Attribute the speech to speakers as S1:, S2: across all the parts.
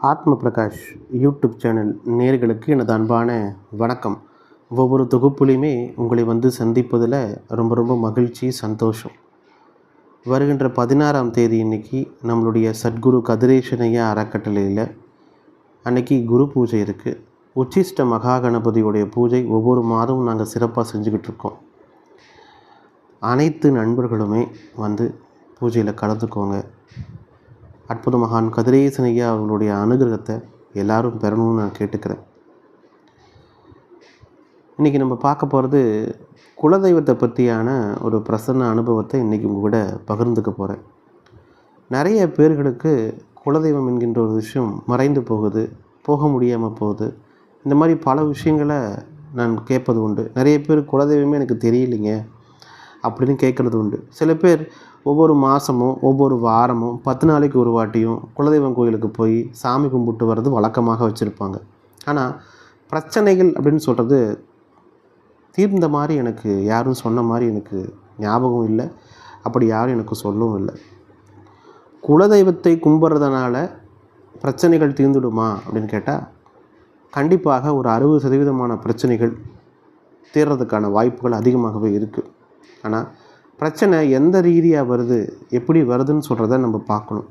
S1: ஆத்ம Prakash YouTube channel நேர்களுக்கு எனது அன்பான வணக்கம். ஒவ்வொரு தொகுப்புலையுமே உங்களை வந்து சந்திப்பதில் ரொம்ப ரொம்ப மகிழ்ச்சி சந்தோஷம். வருகின்ற பதினாறாம் தேதி இன்னைக்கு நம்மளுடைய சத்குரு கதிரேஷனையா அறக்கட்டளையில் அன்னைக்கு குரு பூஜை இருக்குது உச்சிஷ்ட மகா கணபதியுடைய பூஜை ஒவ்வொரு மாதமும் நாங்கள் சிறப்பாக செஞ்சுக்கிட்டு இருக்கோம். அனைத்து நண்பர்களுமே வந்து பூஜையில் கலந்துக்கோங்க. அற்புத மகான் கதிரேசன் ஐயா அவங்களுடைய அனுகிரகத்தை எல்லாரும் பெறணும்னு நான் கேட்டுக்கிறேன். இன்றைக்கி நம்ம பார்க்க போகிறது குலதெய்வத்தை பற்றியான ஒரு பிரசன்ன அனுபவத்தை இன்றைக்கி உங்கள் கூட பகிர்ந்துக்க போகிறேன் நிறைய பேர்களுக்கு குலதெய்வம் என்கின்ற ஒரு விஷயம் மறைந்து போகுது போக முடியாமல் போகுது. இந்த மாதிரி பல விஷயங்களை நான் கேட்பது உண்டு. நிறைய பேர் குலதெய்வமே எனக்கு தெரியலைங்க. அப்படின்னு கேட்குறது உண்டு. சில பேர் ஒவ்வொரு மாதமும் ஒவ்வொரு வாரமும் பத்து நாளைக்கு ஒரு வாட்டியும் குலதெய்வம் கோயிலுக்கு போய் சாமி கும்பிட்டு வர்றது வழக்கமாக வச்சுருப்பாங்க. ஆனால் பிரச்சனைகள் அப்படின்னு சொல்கிறது தீர்ந்த மாதிரி எனக்கு யாரும் சொன்ன மாதிரி எனக்கு ஞாபகம் இல்லை. அப்படி யாரும் எனக்கு சொல்லவும் இல்லை. குலதெய்வத்தை கும்பிட்றதுனால பிரச்சனைகள் தீர்ந்துடுமா அப்படின்னு கேட்டால் கண்டிப்பாக ஒரு அறுபது சதவீதமான பிரச்சனைகள் தீர்றதுக்கான வாய்ப்புகள் அதிகமாகவே இருக்குது ஆனால் பிரச்சனை எந்த ரீதியாக வருது எப்படி வருதுன்னு சொல்கிறத நம்ம பார்க்கணும்.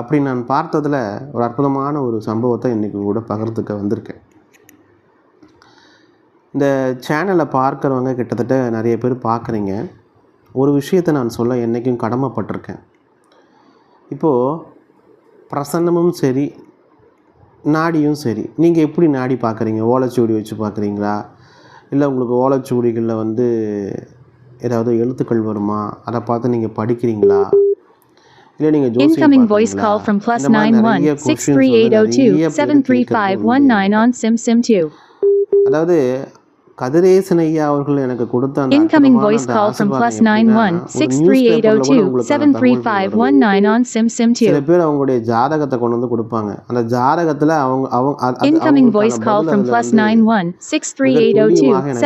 S1: அப்படி நான் பார்த்ததில் ஒரு அற்புதமான ஒரு சம்பவத்தை இன்றைக்கி கூட பகிர்ந்துக்க வந்திருக்கேன். இந்த சேனலை பார்க்குறவங்க கிட்டத்தட்ட நிறைய பேர் பார்க்குறீங்க. ஒரு விஷயத்தை நான் சொல்ல என்றைக்கும் கடமைப்பட்டிருக்கேன். இப்போது பிரசன்னமும் சரி நாடியும் சரி நீங்கள் எப்படி நாடி பார்க்குறீங்க? ஓலைச்சுவடி வச்சு பார்க்குறீங்களா? இல்லை உங்களுக்கு ஓலைச்சுவடிகளில் வந்து ஏதாவது எழுத்துக்கள் வருமா அதை பார்த்து நீங்கள் படிக்கிறீங்களா இல்லை நீங்கள்
S2: call from plus nine one six three eight zero two seven three five one nine on Sim Sim two.
S1: அதாவது கதிரேசன் ஐயா அவர்கள் எனக்கு கொடுத்த அந்த
S2: Incoming
S1: அற்புதமான
S2: voice
S1: அந்த
S2: call from
S1: ஆசீர்வாதம்
S2: plus
S1: எப்படின்னா,
S2: nine one
S1: ஒரு
S2: six
S1: newspaper
S2: three eight
S1: ல
S2: zero
S1: கூட
S2: two
S1: உங்களுக்கு
S2: seven
S1: அந்த
S2: three
S1: தகவல்
S2: five
S1: வரும்.
S2: one nine on Sim Sim
S1: சில. பேர் அவங்களுடைய ஜாதகத்தை கொண்டு வந்து கொடுப்பாங்க அந்த ஜாதகத்தில் அவங்க அவங்க அது- அது
S2: Incoming
S1: அவங்களுக்கான
S2: voice call
S1: பதில்
S2: from
S1: அதுல
S2: plus
S1: வந்து
S2: nine one six three
S1: மிக
S2: eight zero two
S1: துல்லியமாக எனக்கு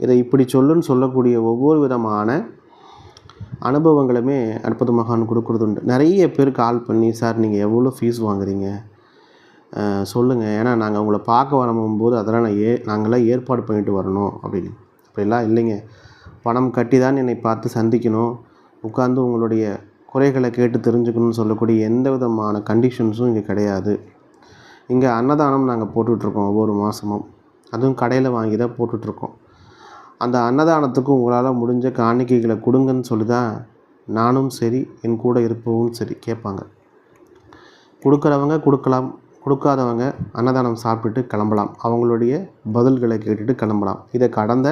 S1: இதை இதை இப்படி சொல்லுன்னு சொல்லக்கூடிய ஒவ்வொரு விதமான அனுபவங்களுமே அற்புத மகான் கொடுக்குறது உண்டு நிறைய பேர் கால் பண்ணி சார் நீங்கள் எவ்வளோ ஃபீஸ் வாங்குறீங்க? சொல்லுங்கள் ஏன்னா நாங்கள் உங்களை பார்க்க வரும்போது அதெல்லாம் நான் ஏ நாங்களாம் ஏற்பாடு பண்ணிட்டு வரணும் அப்படின்னு. அப்படிலாம் இல்லைங்க. பணம் கட்டி தான் என்னை பார்த்து சந்திக்கணும். உட்காந்து உங்களுடைய குறைகளை கேட்டு தெரிஞ்சுக்கணும்னு சொல்லக்கூடிய எந்த விதமான கண்டிஷன்ஸும் இங்கே கிடையாது. இங்கே அன்னதானம் நாங்கள் போட்டுட்ருக்கோம் ஒவ்வொரு மாதமும் அதுவும் கடையில் வாங்கி தான் போட்டுட்ருக்கோம். அந்த அன்னதானத்துக்கும் உங்களால் முடிஞ்ச காணிக்கைகளை கொடுங்கன்னு சொல்லி தான் நானும் சரி என் கூட இருப்பவும் சரி கேட்பாங்க. கொடுக்குறவங்க கொடுக்கலாம் கொடுக்காதவங்க அன்னதானம் சாப்பிட்டுட்டு கிளம்பலாம். அவங்களுடைய பதில்களை கேட்டுட்டு கிளம்பலாம். இதை கடந்த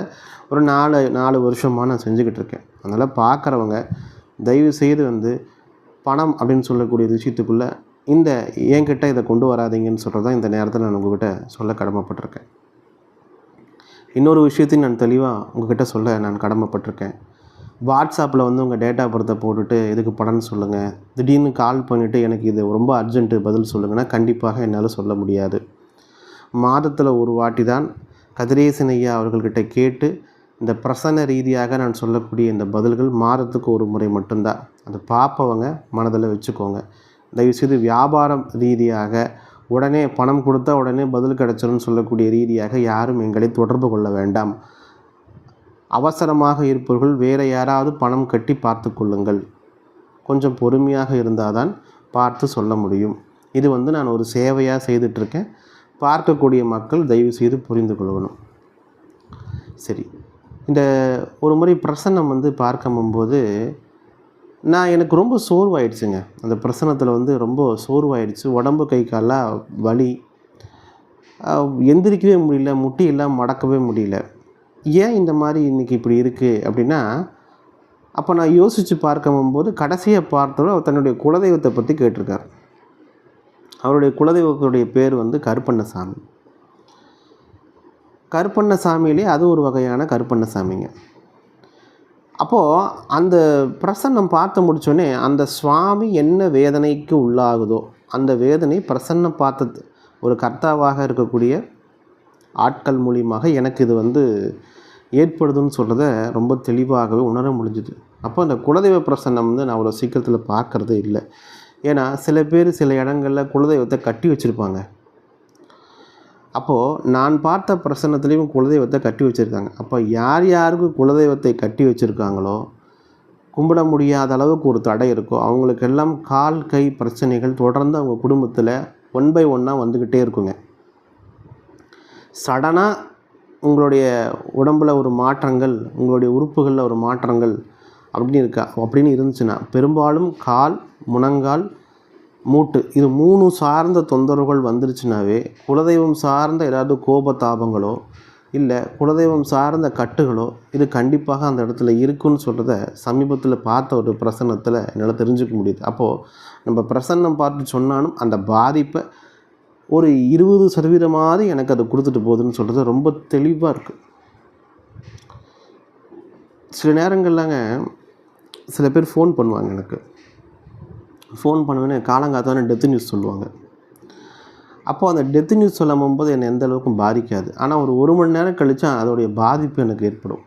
S1: ஒரு நாலு நாலு வருஷமாக நான் செஞ்சுக்கிட்டு இருக்கேன். அதனால் பார்க்குறவங்க தயவு செய்து வந்து பணம் அப்படின்னு சொல்லக்கூடிய விஷயத்துக்குள்ளே இந்த என்கிட்ட இதை கொண்டு வராதீங்கன்னு சொல்கிறது தான் இந்த நேரத்தில் நான் உங்ககிட்ட சொல்ல கடமைப்பட்டிருக்கேன். இன்னொரு விஷயத்தையும் நான் தெளிவாக உங்ககிட்ட சொல்ல நான் கடமைப்பட்டிருக்கேன். வாட்ஸ்அப்பில் வந்து உங்கள் டேட்டா பர்த்தை போட்டுட்டு இதுக்கு படம்னு சொல்லுங்கள் திடீர்னு கால் பண்ணிவிட்டு எனக்கு இது ரொம்ப அர்ஜென்ட்டு பதில் சொல்லுங்கன்னா கண்டிப்பாக என்னால் சொல்ல முடியாது. மாதத்தில் ஒரு வாட்டி தான் கதிரேசன் ஐயா அவர்கள்கிட்ட கேட்டு இந்த பிரசன்ன ரீதியாக நான் சொல்லக்கூடிய இந்த பதில்கள் மாதத்துக்கு ஒரு முறை மட்டும்தான். அதை பார்ப்பவங்க மனதில் வச்சுக்கோங்க. தயவுசெய்து வியாபாரம் ரீதியாக உடனே பணம் கொடுத்தா உடனே பதில் கிடச்சிரும்னு சொல்லக்கூடிய ரீதியாக யாரும் எங்களை தொடர்பு கொள்ள வேண்டாம். அவசரமாக இருப்பவர்கள் வேறு யாராவது பணம் கட்டி பார்த்து கொள்ளுங்கள். கொஞ்சம் பொறுமையாக இருந்தால் தான் பார்த்து சொல்ல முடியும். இது வந்து நான் ஒரு சேவையாக செய்துட்ருக்கேன் பார்க்கக்கூடிய மக்கள் தயவு செய்து புரிந்து கொள்ளணும். சரி. இந்த ஒரு முறை பிரசன்னம் வந்து பார்க்கும்போது நான் எனக்கு ரொம்ப சோர்வாயிடுச்சுங்க. அந்த பிரசனத்தில் வந்து ரொம்ப சோர்வாயிடுச்சு. உடம்பு கை காலாக வலி. எந்திரிக்கவே முடியல. முட்டியெல்லாம் மடக்கவே முடியல. ஏன் இந்த மாதிரி இன்றைக்கி இப்படி இருக்குது அப்படின்னா அப்போ நான் யோசித்து பார்க்கும்போது கடைசியை பார்த்தோட அவர் தன்னுடைய குலதெய்வத்தை பற்றி கேட்டிருக்கார். அவருடைய குலதெய்வத்துடைய பேர் வந்து கருப்பண்ணசாமி. கருப்பண்ணசாமியிலே அது ஒரு வகையான கருப்பண்ணசாமிங்க. அப்போது அந்த பிரசன்னம் பார்த்து முடித்தோடனே அந்த சுவாமி என்ன வேதனைக்கு உள்ளாகுதோ அந்த வேதனை பிரசன்னம் பார்த்தது. ஒரு கர்த்தாவாக இருக்கக்கூடிய ஆட்கள் மூலியமாக எனக்கு இது வந்து ஏற்படுதுன்னு சொல்கிறத ரொம்ப தெளிவாகவே உணர முடிஞ்சுது. அப்போ அந்த குலதெய்வ பிரசன்னம் வந்து நான் அவ்வளோ சீக்கிரத்தில் பார்க்குறதே இல்லை. ஏன்னா சில பேர் சில இடங்களில் குலதெய்வத்தை கட்டி வச்சுருப்பாங்க. அப்போது நான் பார்த்த பிரசன்னத்துலேயும் குலதெய்வத்தை கட்டி வச்சுருக்காங்க. அப்போ யார் யாருக்கு குலதெய்வத்தை கட்டி வச்சுருக்காங்களோ கும்பிட முடியாத அளவுக்கு ஒரு தடை இருக்கோ அவங்களுக்கெல்லாம் கால் கை பிரச்சனைகள் தொடர்ந்து அவங்க குடும்பத்தில் ஒன் பை ஒன்னாக வந்துக்கிட்டே இருக்குங்க. சடனாக உங்களுடைய உடம்பில் ஒரு மாற்றங்கள் உங்களுடைய உறுப்புகளில் ஒரு மாற்றங்கள் அப்படின்னு இருக்கா அப்படின்னு இருந்துச்சுன்னா பெரும்பாலும் கால் முனங்கால் மூட்டு. இது மூணு சார்ந்த தொந்தரவுகள் வந்துருச்சுனாவே குலதெய்வம் சார்ந்த ஏதாவது கோபதாபங்களோ இல்லை குலதெய்வம் சார்ந்த கட்டுகளோ இது கண்டிப்பாக அந்த இடத்துல இருக்குன்னு சொல்கிறத சமீபத்தில் பார்த்த ஒரு பிரசன்னத்தில் என்னால் தெரிஞ்சுக்க முடியுது. அப்போது நம்ம பிரசன்னம் பார்த்து சொன்னாலும் அந்த பாதிப்பை ஒரு இருபது சதவீதமாவது எனக்கு அதை கொடுத்துட்டு போகுதுன்னு சொல்கிறது ரொம்ப தெளிவாக இருக்குது சில நேரங்கள்லாங்க சில பேர் ஃபோன் பண்ணுவாங்க எனக்கு. ஃபோன் பண்ணுவேன்னு காலங்காத்தான டெத்து நியூஸ் சொல்லுவாங்க. அப்போது அந்த டெத்து நியூஸ் சொல்லும் போது என்னை எந்த அளவுக்கும் பாதிக்காது. ஆனால் ஒரு ஒரு மணி நேரம் கழித்தா அதோடைய பாதிப்பு எனக்கு ஏற்படும்.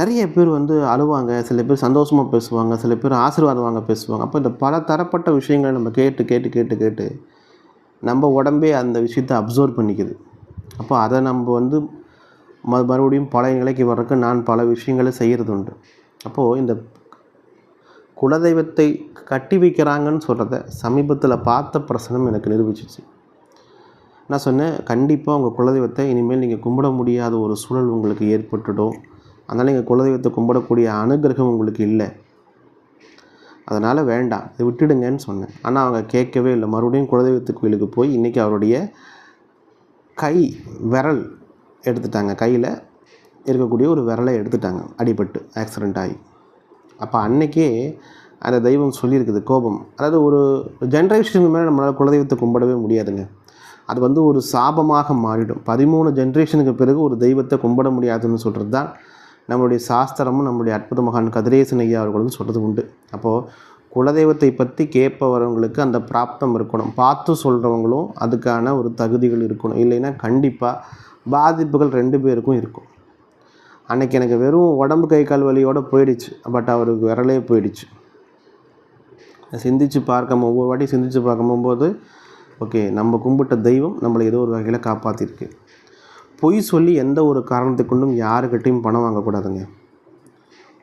S1: நிறைய பேர் வந்து அழுவாங்க சில பேர் சந்தோஷமாக பேசுவாங்க சில பேர் ஆசீர்வாதம் வாங்க பேசுவாங்க. அப்போ இந்த பல தரப்பட்ட விஷயங்களை நம்ம கேட்டு கேட்டு கேட்டு கேட்டு நம்ம உடம்பே அந்த விஷயத்தை அப்சர்வ் பண்ணிக்குது. அப்போ அதை நம்ம வந்து மறுபடியும் பழைய நிலைக்கு வர்றதுக்கு நான் பல விஷயங்களை செய்கிறது உண்டு அப்போது இந்த குலதெய்வத்தை கட்டி வைக்கிறாங்கன்னு சொல்கிறத சமீபத்தில் பார்த்த பிரசனம் எனக்கு நிரூபிச்சிச்சு. நான் சொன்னேன் கண்டிப்பாக உங்கள் குலதெய்வத்தை இனிமேல் நீங்கள் கும்பிட முடியாத ஒரு சூழல் உங்களுக்கு ஏற்பட்டுடும். அதனால் நீங்கள் குலதெய்வத்தை கும்பிடக்கூடிய அனுகிரகம் உங்களுக்கு இல்லை. அதனால் வேண்டாம் இதை விட்டுடுங்கன்னு சொன்னேன். ஆனால் அவங்க கேட்கவே இல்லை. மறுபடியும் குலதெய்வத்து கோயிலுக்கு போய் இன்றைக்கி அவருடைய கை விரல் எடுத்துட்டாங்க. கையில் இருக்கக்கூடிய ஒரு விரலை எடுத்துட்டாங்க. அடிபட்டு ஆக்சிடெண்ட் ஆகி. அப்போ அன்னைக்கே அந்த தெய்வம் சொல்லியிருக்குது கோபம். அதாவது ஒரு ஜென்ரேஷனுக்கு மேலே நம்மளால் குலதெய்வத்தை கும்பிடவே முடியாதுங்க. அது வந்து ஒரு சாபமாக மாறிடும். பதிமூணு ஜென்ரேஷனுக்கு பிறகு ஒரு தெய்வத்தை கும்பிட முடியாதுன்னு சொல்கிறது தான் நம்மளுடைய சாஸ்திரமும் நம்மளுடைய அற்புத மகான் கதிரேசன் ஐயா அவர்களும் சொல்கிறது உண்டு. அப்போது குலதெய்வத்தை பற்றி கேட்பவரவங்களுக்கு அந்த பிராப்தம் இருக்கணும். பார்த்து சொல்கிறவங்களும் அதுக்கான ஒரு தகுதிகள் இருக்கணும். இல்லைன்னா கண்டிப்பாக பாதிப்புகள் ரெண்டு பேருக்கும் இருக்கும். அன்றைக்கி எனக்கு வெறும் உடம்பு கை கால் வலியோடு போயிடுச்சு. பட் அவருக்கு விரலே போயிடுச்சு. சிந்திச்சு பார்க்கும் ஒவ்வொரு வாட்டி சிந்தித்து பார்க்கும்போது ஓகே நம்ம கும்பிட்ட தெய்வம் நம்மளை ஏதோ ஒரு வகையில் காப்பாற்றிருக்கு பொய் சொல்லி எந்த ஒரு காரணத்துக்குண்டும் யாருக்கிட்டையும் பணம் வாங்கக்கூடாதுங்க.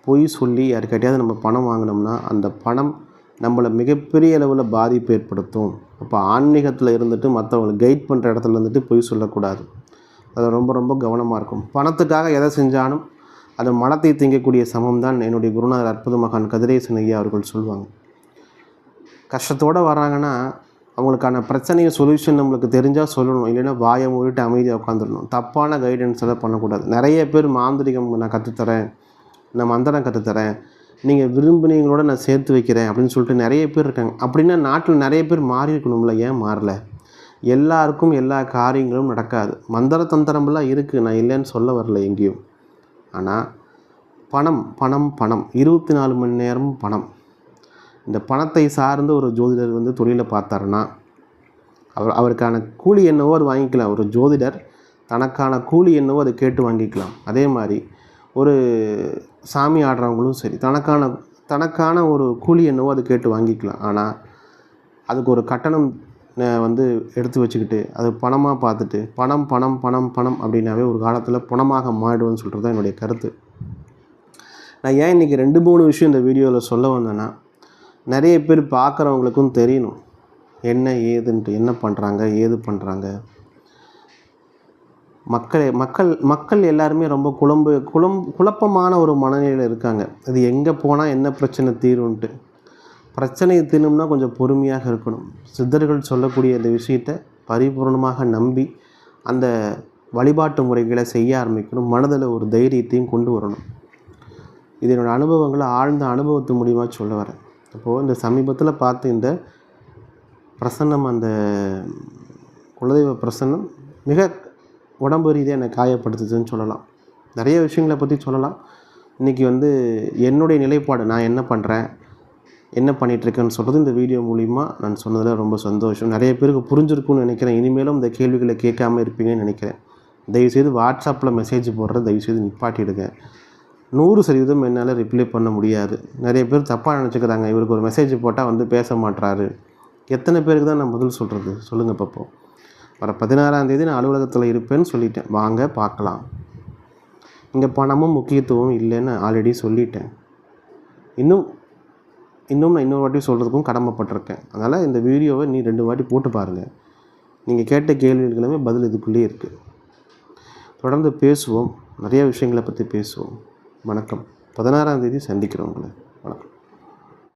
S1: பொய் சொல்லி யாருக்கிட்டையாவது நம்ம பணம் வாங்கினோம்னா அந்த பணம் நம்மளை மிகப்பெரிய அளவில் பாதிப்பு ஏற்படுத்தும். அப்போ ஆன்மீகத்தில் இருந்துட்டு மற்றவங்களை கைட் பண்ணுற இடத்துல இருந்துட்டு பொய் சொல்லக்கூடாது. அது ரொம்ப ரொம்ப கவனமாக இருக்கும். பணத்துக்காக எதை செஞ்சாலும் அது மனத்தை திங்கக்கூடிய சமம் தான் என்னுடைய குருநாதர் அற்புத மகான் கதிரேசன் ஐயா அவர்கள் சொல்லுவாங்க கஷ்டத்தோடு வராங்கன்னா அவங்களுக்கான பிரச்சனையை சொல்யூஷன் நம்மளுக்கு தெரிஞ்சால் சொல்லணும். இல்லைன்னா வாயை மூடிட்டு அமைதியாக உட்காந்துடணும் தப்பான கைடன்ஸ் எல்லாம் பண்ணக்கூடாது. நிறைய பேர் மாந்திரிகம் நான் கற்றுத்தரேன். நான் மந்திரம் கற்றுத்தரேன். நீங்கள் விரும்பினீங்களோட நான் சேர்த்து வைக்கிறேன் அப்படின்னு சொல்லிட்டு நிறைய பேர் இருக்காங்க. அப்படின்னா நாட்டில் நிறைய பேர் மாறி இருக்கணும்ல ஏன் மாறலை? எல்லாருக்கும் எல்லா காரியங்களும் நடக்காது. மந்திர தந்திரமெல்லாம் இருக்குது நான் இல்லைன்னு சொல்ல வரல எங்கேயும். ஆனால் பணம் பணம் பணம். இருபத்தி நாலு மணி நேரமும் பணம். இந்த பணத்தை சார்ந்து ஒரு ஜோதிடர் வந்து தொழிலை பார்த்தாருன்னா அவர் அவருக்கான கூலி என்னவோ அது வாங்கிக்கலாம். ஒரு ஜோதிடர் தனக்கான கூலி என்னவோ அதை கேட்டு வாங்கிக்கலாம். அதே மாதிரி ஒரு சாமி ஆடுறவங்களும் சரி தனக்கான தனக்கான ஒரு கூலி என்னவோ அதை கேட்டு வாங்கிக்கலாம். ஆனால் அதுக்கு ஒரு கட்டணம் வந்து எடுத்து வச்சுக்கிட்டு அது பணமாக பார்த்துட்டு பணம் பணம் பணம் பணம் அப்படின்னாவே ஒரு காலத்தில் பணமாக மாறிடும்னு சொல்கிறது தான் என்னுடைய கருத்து. நான் ஏன் இன்றைக்கி ரெண்டு மூணு விஷயம் இந்த வீடியோவில் சொல்ல வந்தேன்னா நிறைய பேர் பார்க்குறவங்களுக்கும் தெரியணும். என்ன ஏதுன்ட்டு என்ன பண்ணுறாங்க ஏது பண்ணுறாங்க மக்கள் மக்கள் மக்கள் எல்லாருமே ரொம்ப குழம்பு குழம் குழப்பமான ஒரு மனநிலையில் இருக்காங்க. அது எங்கே போனால் என்ன பிரச்சனை தீரும்ன்ட்டு. பிரச்சனையை தீரும்னா கொஞ்சம் பொறுமையாக இருக்கணும். சித்தர்கள் சொல்லக்கூடிய இந்த விஷயத்தை பரிபூர்ணமாக நம்பி அந்த வழிபாட்டு முறைகளை செய்ய ஆரம்பிக்கணும். மனதில் ஒரு தைரியத்தையும் கொண்டு வரணும். இது என்னோடய அனுபவங்களை ஆழ்ந்த அனுபவத்து மூலியமாக சொல்ல வரேன். அப்போது இந்த சமீபத்தில் பார்த்து இந்த பிரசன்னம் அந்த குலதெய்வ பிரசன்னம் மிக உடம்பு ரீதியாக என்னை காயப்படுத்துதுன்னு சொல்லலாம். நிறைய விஷயங்களை பற்றி சொல்லலாம். இன்றைக்கி வந்து என்னுடைய நிலைப்பாடு நான் என்ன பண்ணுறேன் என்ன பண்ணிகிட்ருக்கேன்னு சொல்கிறது இந்த வீடியோ மூலிமா நான் சொன்னதில் ரொம்ப சந்தோஷம். நிறைய பேருக்கு புரிஞ்சிருக்கும்னு நினைக்கிறேன். இனிமேலும் இந்த கேள்விகளை கேட்காம இருப்பீங்கன்னு நினைக்கிறேன். தயவுசெய்து வாட்ஸ்அப்பில் மெசேஜ் போடுறத தயவுசெய்து நிப்பாட்டிடுங்க. நூறு சதவீதம் என்னால் ரிப்ளை பண்ண முடியாது. நிறைய பேர் தப்பாக நினச்சிக்கிறாங்க. இவருக்கு ஒரு மெசேஜ் போட்டால் வந்து பேச மாட்றாரு. எத்தனை பேருக்கு தான் நான் பதில் சொல்கிறது சொல்லுங்கள் பார்ப்போம் வர பதினாறாந்தேதி நான் அலுவலகத்தில் இருப்பேன்னு சொல்லிட்டேன். வாங்க பார்க்கலாம். இங்கே பணமும் முக்கியத்துவம் இல்லைன்னு ஆல்ரெடி சொல்லிட்டேன். இன்னும் இன்னும் நான் இன்னொரு வாட்டி சொல்கிறதுக்கும் கடமைப்பட்டிருக்கேன். அதனால் இந்த வீடியோவை நீ ரெண்டு வாட்டி போட்டு பாருங்கள் நீங்கள் கேட்ட கேள்விகளுமே பதில் இதுக்குள்ளேயே இருக்குது தொடர்ந்து பேசுவோம். நிறைய விஷயங்களை பற்றி பேசுவோம். வணக்கம். பதினாறாம் தேதி சந்திக்கிறோம் உங்களை. வணக்கம்.